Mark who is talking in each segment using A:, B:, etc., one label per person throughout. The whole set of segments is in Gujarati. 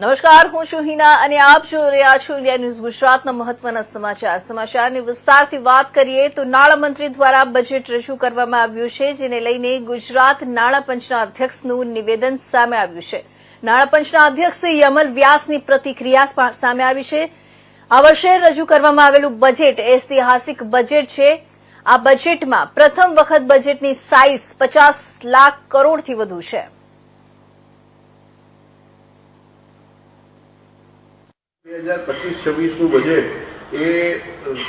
A: નમસ્કાર, હું છું હિના અને આપ જોઈ રહ્યા છો ઇન્ડિયા ન્યૂઝ ગુજરાતના મહત્વના સમાચાર. સમાચારની વિસ્તારથી વાત કરીએ તો નાણામંત્રી દ્વારા બજેટ રજૂ કરવામાં આવ્યું છે, જેને લઈને ગુજરાત નાણાપંચના અધ્યક્ષનું નિવેદન સામે આવ્યું છે. નાણાપંચના અધ્યક્ષ યમલ વ્યાસની પ્રતિક્રિયા સામે આવી છે. આ વર્ષે રજૂ કરવામાં આવેલું બજેટ ઐતિહાસિક બજેટ છે. આ બજેટમાં પ્રથમ વખત બજેટની સાઇઝ પચાસ લાખ કરોડથી વધુ છે.
B: હજાર પચીસ છવ્વીસનું બજેટ એ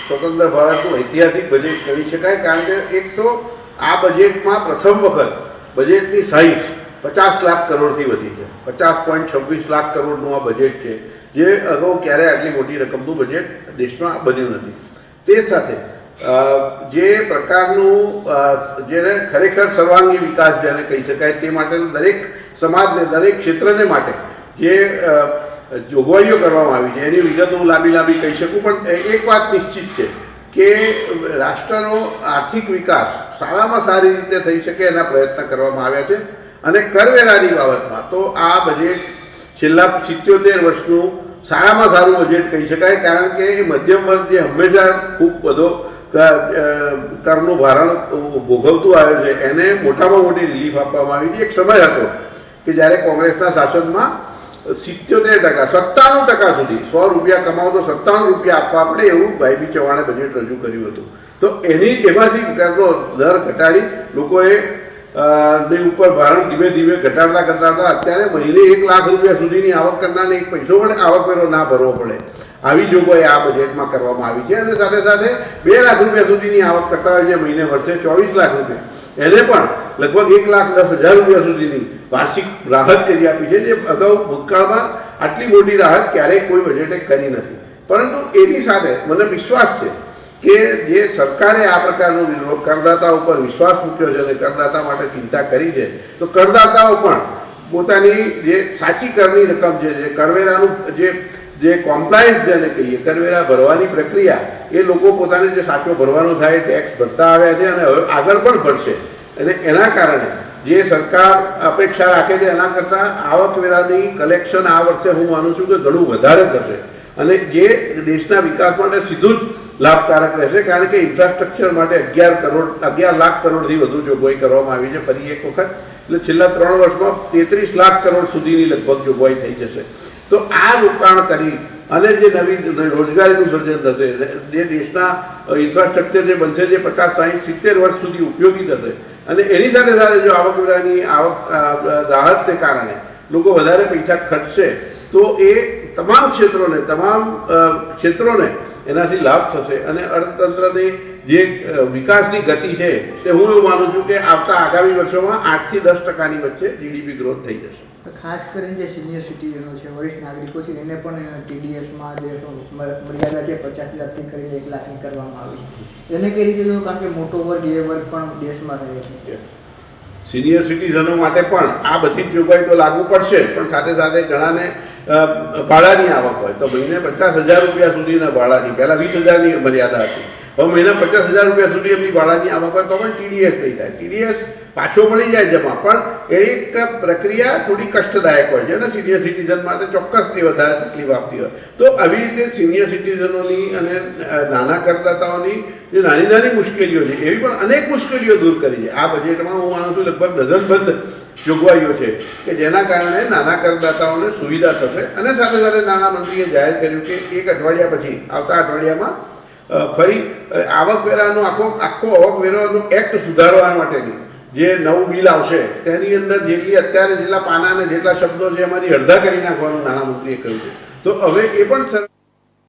B: સ્વતંત્ર ભારતનું ઐતિહાસિક બજેટ કહી શકાય, કારણ કે એક તો આ બજેટમાં પ્રથમ વખત બજેટની સાઇઝ પચાસ લાખ કરોડથી વધી છે. પચાસ પોઈન્ટ છવ્વીસ લાખ કરોડનું આ બજેટ છે, જે અગાઉ ક્યારેય આટલી મોટી રકમનું બજેટ દેશમાં બન્યું નથી. તે સાથે જે પ્રકારનું જેને ખરેખર સર્વાંગી વિકાસ જેને કહી શકાય, તે માટે દરેક સમાજને, દરેક ક્ષેત્રને માટે જે જોગવાઈઓ કરવામાં આવી છે. એની વિગતો હું લાંબી લાંબી કહી શકું, પણ એક વાત નિશ્ચિત છે કે રાષ્ટ્રનો આર્થિક વિકાસ સારામાં સારી રીતે થઈ શકે એના પ્રયત્ન કરવામાં આવ્યા છે. અને કરવેરાની બાબતમાં તો આ બજેટ છેલ્લા સિત્યોતેર વર્ષનું સારામાં સારું બજેટ કહી શકાય, કારણ કે એ મધ્યમ વર્ગ જે હંમેશા ખૂબ બધો કરનું ભારણ ભોગવતું આવ્યું છે. એને મોટામાં મોટી રિલીફ આપવામાં આવી એક સમય હતો કે જ્યારે કોંગ્રેસના શાસનમાં સિત્યોતેર ટકા, સત્તાણું ટકા સુધી, સો રૂપિયા કમાવો તો સત્તાણું રૂપિયા આપવા પડે એવું ભાઈબી ચૌહાણે બજેટ રજૂ કર્યું હતું. તો એની એમાંથી દર ઘટાડી, લોકોએ ને ઉપર ભારણ ધીમે ધીમે ઘટાડતા ઘટાડતા અત્યારે મહિને એક લાખ રૂપિયા સુધીની આવક કરનારને એક પૈસો પણ આવકવેરો ના ભરવો પડે. આવી જોગવાઈ આ બજેટમાં કરવામાં આવી છે અને સાથે સાથે બે લાખ રૂપિયા સુધીની આવક કરતા હોય છે, મહિને વર્ષે ચોવીસ લાખ રૂપિયા. એને પણ લગભગ એક લાખ દસ હજાર રૂપિયા સુધીની વાર્ષિક રાહત કરી આપી છે, જે અગાઉ ભૂતકાળમાં આટલી મોટી રાહત ક્યારેય કોઈ બજેટે કરી નથી. પરંતુ એની સાથે મને વિશ્વાસ છે કે જે સરકારે આ પ્રકારનો કરદાતા ઉપર વિશ્વાસ મૂક્યો છે અને કરદાતા માટે ચિંતા કરી છે, તો કરદાતાઓ પણ પોતાની જે સાચી કરની રકમ છે, જે કરવેરાનું જે જે કોમ્પ્લાયન્સ જેને કહીએ, કરવેરા ભરવાની પ્રક્રિયા, એ લોકો પોતાને જે સાચો ભરવાનો થાય ટેક્સ ભરતા આવ્યા છે અને હવે આગળ પણ ભરશે. અને એના કારણે જે સરકાર અપેક્ષા રાખે છે, એના કરતાં આવકવેરાની કલેક્શન આ વર્ષે હું માનું છું કે ઘણું વધારે થશે. અને જે દેશના વિકાસ માટે સીધું જ લાભકારક રહેશે, કારણ કે ઇન્ફ્રાસ્ટ્રક્ચર માટે અગિયાર કરોડ, અગિયાર લાખ કરોડથી વધુ જોગવાઈ કરવામાં આવી છે ફરી એક વખત. એટલે છેલ્લા ત્રણ વર્ષમાં તેત્રીસ લાખ કરોડ સુધીની લગભગ જોગવાઈ થઈ જશે. તો આ રોકાણ કરી અને જે નવી રોજગારીનું સર્જન થશે જે દેશના ઇન્ફ્રાસ્ટ્રક્ચર જે બનશે, જે પચાસ, સાહીઠ, સિત્તેર વર્ષ સુધી ઉપયોગી થશે. અને એની સાથે સાથે જો આવકવેરાની આવક રાહતને કારણે લોકો વધારે પૈસા ખર્ચશે, તો એ તમામ ક્ષેત્રોને તમામ ક્ષેત્રોને એનાથી લાભ થશે. અને અર્થતંત્રની જે વિકાસની ગતિ છે તે હું એવું માનું છું કે આવતા આગામી વર્ષોમાં આઠથી દસ ટકાની વચ્ચે જીડીપી ગ્રોથ થઈ જશે.
C: ખાસ કરીને જે સિનિયર સિટીઝનો છે વરિષ્ઠ નાગરિકો છે એને પણ ટીડીએસમાં જે મર્યાદા છે પચાસ લાખથી કરીને એક લાખની કરવામાં આવી છે. એને કઈ રીતે જોયું કારણ કે મોટો વર્ગ એ વર્ગ પણ દેશમાં રહે છે.
B: સિનિયર સિટીઝનો માટે પણ આ બધી જ જોગવાઈ તો લાગુ પડશે પણ સાથે સાથે ઘણાને ભાડાની આવક હોય. તો મહિને પચાસ હજાર રૂપિયા સુધીના ભાડાની, પહેલાં વીસ હજારની મર્યાદા હતી. હવે મહિના પચાસ હજાર રૂપિયા સુધી એમની ભાડાની આવક હોય તો પણ ટીડીએસ નહીં થાય ટીડીએસ પાછો મળી જાય જમા, પણ એ એક પ્રક્રિયા થોડી કષ્ટદાયક હોય છે અને સિનિયર સિટીઝન માટે ચોક્કસ એ વધારે તકલીફ આપતી હોય. તો આવી રીતે સિનિયર સિટીઝનોની અને નાના કરદાતાઓની જે નાની નાની મુશ્કેલીઓ છે, એવી પણ અનેક મુશ્કેલીઓ દૂર કરી છે. આ બજેટમાં હું માનું છું લગભગ ડઝનબંધ જોગવાઈઓ છે કે જેના કારણે નાના કરદાતાઓને સુવિધા થશે. અને સાથે સાથે નાણામંત્રીએ જાહેર કર્યું કે એક અઠવાડિયા પછી, આવતા અઠવાડિયામાં ફરી આવકવેરાનો આખો આખો આવકવેરાનો એક્ટ સુધારવા માટેની જે નવું બિલ આવશે, તેની અંદર જેટલી અત્યારે જેટલા પાના અને જેટલા શબ્દો છે, એમાંથી અડધા કરી નાખવાનું નાણામંત્રીએ કહ્યું છે. તો હવે એ પણ